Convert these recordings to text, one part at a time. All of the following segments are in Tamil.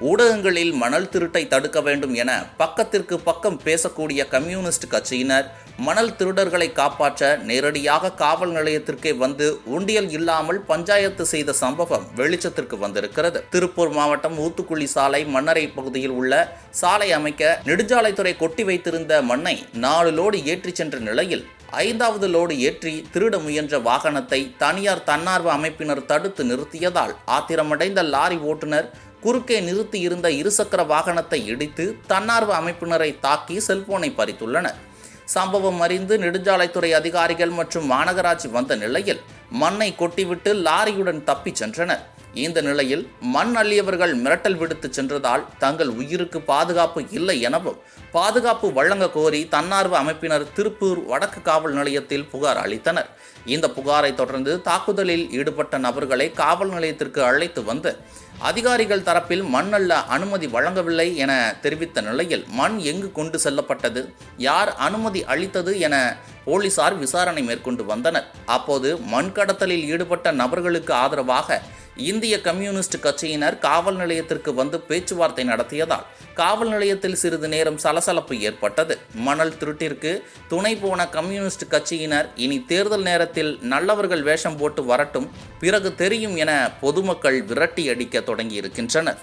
ஊடகங்களில் மணல் திருட்டை தடுக்க வேண்டும் என பக்கத்திற்கு பக்கம் பேசக்கூடிய கம்யூனிஸ்ட் கட்சியினர் மணல் திருடர்களை காப்பாற்ற நேரடியாக காவல் நிலையத்திற்கே வந்து உண்டியல் இல்லாமல் பஞ்சாயத்து செய்த சம்பவம் வெளிச்சத்திற்கு வந்திருக்கிறது. திருப்பூர் மாவட்டம் ஊத்துக்குழி சாலை மன்னரை பகுதியில் உள்ள சாலை அமைக்க நெடுஞ்சாலைத்துறை கொட்டி வைத்திருந்த மண்ணை நாலு லோடு ஏற்றிச் சென்ற நிலையில் ஐந்தாவது லோடு ஏற்றி திருட முயன்ற வாகனத்தை தனியார் தன்னார்வ அமைப்பினர் தடுத்து நிறுத்தியதால் ஆத்திரமடைந்த லாரி ஓட்டுநர் குறுக்கே நிறுத்தி இருந்த இருசக்கர வாகனத்தை இடித்து தன்னார்வ அமைப்பினரை தாக்கி செல்போனை பறித்துள்ளனர். சம்பவம் அறிந்து நெடுஞ்சாலைத்துறை அதிகாரிகள் மற்றும் மாநகராட்சி வந்த நிலையில் மண்ணை கொட்டிவிட்டு லாரியுடன் தப்பிச் சென்றனர். இந்த நிலையில் மண் அள்ளியவர்கள் மிரட்டல் விடுத்து சென்றதால் தங்கள் உயிருக்கு பாதுகாப்பு இல்லை எனவும் பாதுகாப்பு வழங்க கோரி தன்னார்வ அமைப்பினர் திருப்பூர் வடக்கு காவல் நிலையத்தில் புகார் அளித்தனர். இந்த புகாரை தொடர்ந்து தாக்குதலில் ஈடுபட்ட நபர்களை காவல் நிலையத்திற்கு அழைத்து வந்து அதிகாரிகள் தரப்பில் மண் அள்ள அனுமதி வழங்கவில்லை என தெரிவித்த நிலையில் மண் எங்கு கொண்டு செல்லப்பட்டது யார் அனுமதி அளித்தது என போலீசார் விசாரணை மேற்கொண்டு வந்தனர். அப்போது மண் கடத்தலில் ஈடுபட்ட நபர்களுக்கு ஆதரவாக இந்திய கம்யூனிஸ்ட் கட்சியினர் காவல் நிலையத்திற்கு வந்து பேச்சுவார்த்தை நடத்தியதால் காவல் நிலையத்தில் சிறிது நேரம் சலசலப்பு ஏற்பட்டது. மணல் திருட்டிற்கு துணை போன கம்யூனிஸ்ட் கட்சியினர் இனி தேர்தல் நேரத்தில் நல்லவர்கள் வேஷம் போட்டு வரட்டும் பிறகு தெரியும் என பொதுமக்கள் விரட்டி அடிக்க தொடங்கி இருக்கின்றனர்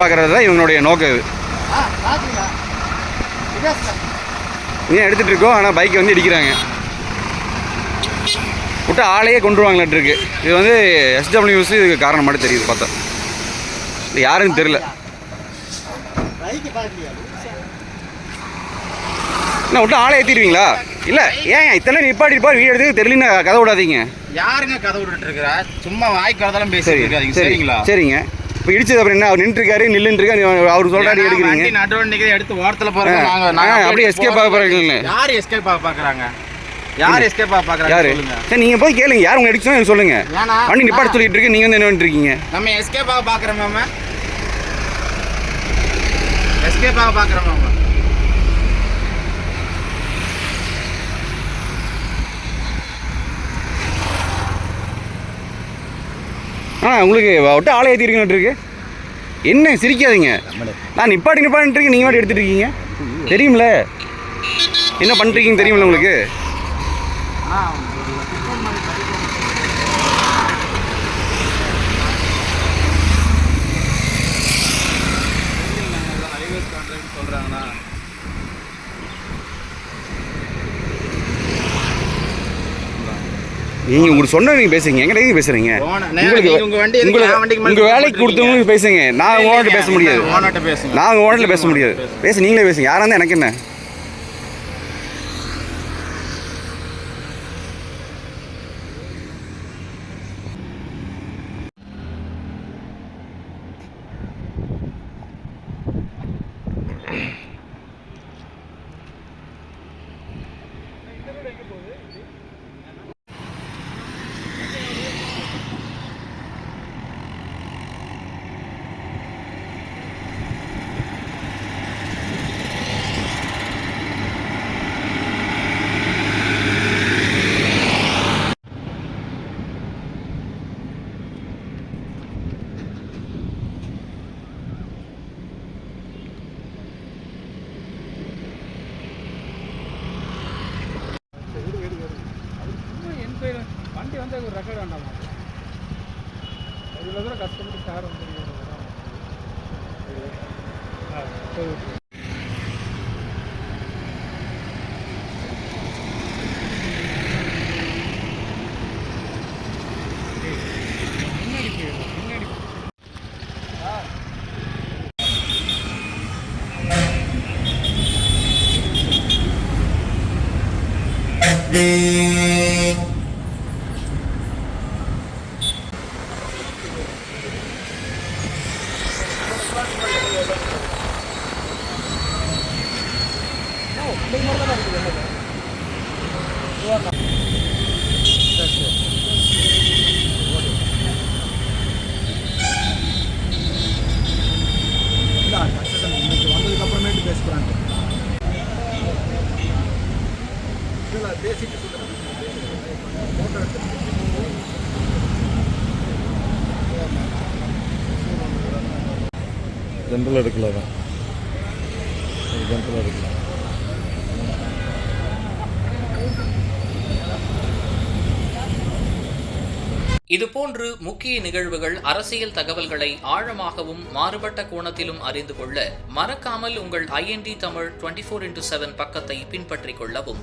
பார்க்கறது தான் இவங்களுடைய நோக்கம் இது. ஏன் எடுத்துட்டு இருக்கோம் ஆனால் பைக்கை வந்து இடிக்கிறாங்க. விட்டு ஆளையே கொண்டு வாங்கலாட்டு இருக்கு. இது வந்து எஸ்டபிள்யூஸ் இதுக்கு காரணம் மட்டும் தெரியுது பார்த்தா. இது யாருன்னு தெரியல. என்ன விட்டு ஆளை ஏற்றிடுவீங்களா இல்லை ஏன் இத்தனை நிப்பாட்டி நிப்பாடி வீடு எடுத்து தெரியலன்னு கதை விடாதீங்க. யாருங்க கதை விட்டுட்டு இருக்கிறா? சும்மா வாய்க்கு வரதெல்லாம் சரி சரிங்களா? சரிங்க. இப்போ இடிச்சது அப்புறம் என்ன? அவர் நின்றுருக்காரு நில்லுன்றிருக்காரு அவர் சொல்றாரு எடுக்கிறீங்க. நடுவண்டிக்கு எடுத்து ஓரத்துல நாங்க அப்படியே escape ஆக போறீங்களே. யார் எஸ்கேப் ஆக பாக்குறாங்க? யார் எஸ்கேப் ஆக பாக்குறாங்க யாரு? சரி நீங்க போய் கேளுங்க. யார் உங்க அடிச்சோம் சொல்லுங்க. வண்டி நிப்பாட்ட சொல்லிட்டு இருக்கு. நீங்க வந்து என்ன பண்ணிட்டு இருக்கீங்க நம்ம எஸ்கேப் ஆக பாக்குறோம் மாமா. எஸ்கேப் ஆக பாக்குறோம் மாமா. ஆ உங்களுக்கு விட்டு ஆளை ஏற்றிருக்கீங்க இருக்கு. என்ன சிரிக்காதீங்க. நான் நிப்பாட்டி நிப்பாட்டிட்டு நீங்கள் மட்டும் எடுத்துகிட்டு இருக்கீங்க. தெரியும்ல. என்ன பண்ணுறீங்கன்னு தெரியுமில்ல உங்களுக்கு? நீங்க உங்களுக்கு சொன்ன நீங்க பேசுங்க எங்கிட்ட எங்க பேசுறீங்க? உங்களுக்கு நீங்க உங்க வண்டி எதுக்கு உங்களுக்கு உங்க வேலைக்கு? கொடுத்தவங்களுக்கு பேசுங்க. நான் ஓனர்கிட்ட பேச முடியாது. ஓனர்ட்ட பேசுங்க. நான் ஓனர்ல பேச முடியாது. பேச நீங்களே பேசுங்க. யாரா இருந்தா எனக்கு என்ன? போய் வண்டி வந்து ஒரு ரெக்கார்டு வேண்டாமா இவ்வளோ தூரம் கஷ்டப்பட்டு சார் வந்து Thank. ஜென்ரல் எடுக்கல தான் ஜென்ரல் எடுக்கல. இதுபோன்று முக்கிய நிகழ்வுகள் அரசியல் தகவல்களை ஆழமாகவும் மாறுபட்ட கோணத்திலும் அறிந்து கொள்ள மறக்காமல் உங்கள் IND Tamil twenty four into seven பக்கத்தை பின்பற்றிக் கொள்ளவும்